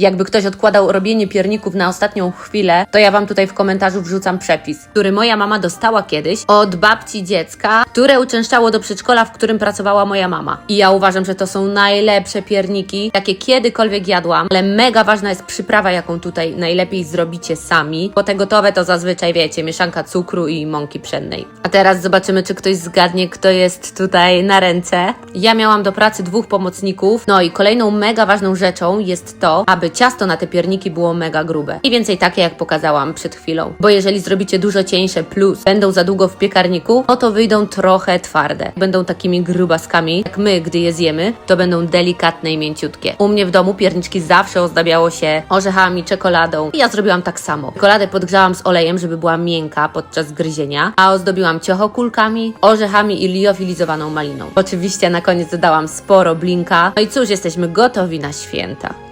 Jakby ktoś odkładał robienie pierników na ostatnią chwilę, to ja Wam tutaj w komentarzu wrzucam przepis, który moja mama dostała kiedyś od babci dziecka, które uczęszczało do przedszkola, w którym pracowała moja mama. I ja uważam, że to są najlepsze pierniki, jakie kiedykolwiek jadłam, ale mega ważna jest przyprawa, jaką tutaj najlepiej zrobicie sami, bo te gotowe to zazwyczaj wiecie, mieszanka cukru i mąki pszennej. A teraz zobaczymy, czy ktoś zgadnie, kto jest tutaj na ręce. Ja miałam do pracy dwóch pomocników, no i kolejną mega ważną rzeczą jest to, aby ciasto na te pierniki było mega grube. Mniej więcej takie, jak pokazałam przed chwilą. Bo jeżeli zrobicie dużo cieńsze plus będą za długo w piekarniku, no to wyjdą trochę twarde. Będą takimi grubaskami, jak my, gdy je zjemy, to będą delikatne i mięciutkie. U mnie w domu pierniczki zawsze ozdabiało się orzechami, czekoladą i ja zrobiłam tak samo. Czekoladę podgrzałam z olejem, żeby była miękka podczas gryzienia, a ozdobiłam ciochokulkami, orzechami i liofilizowaną maliną. Oczywiście na koniec dodałam sporo blinka. No i cóż, jesteśmy gotowi na święta.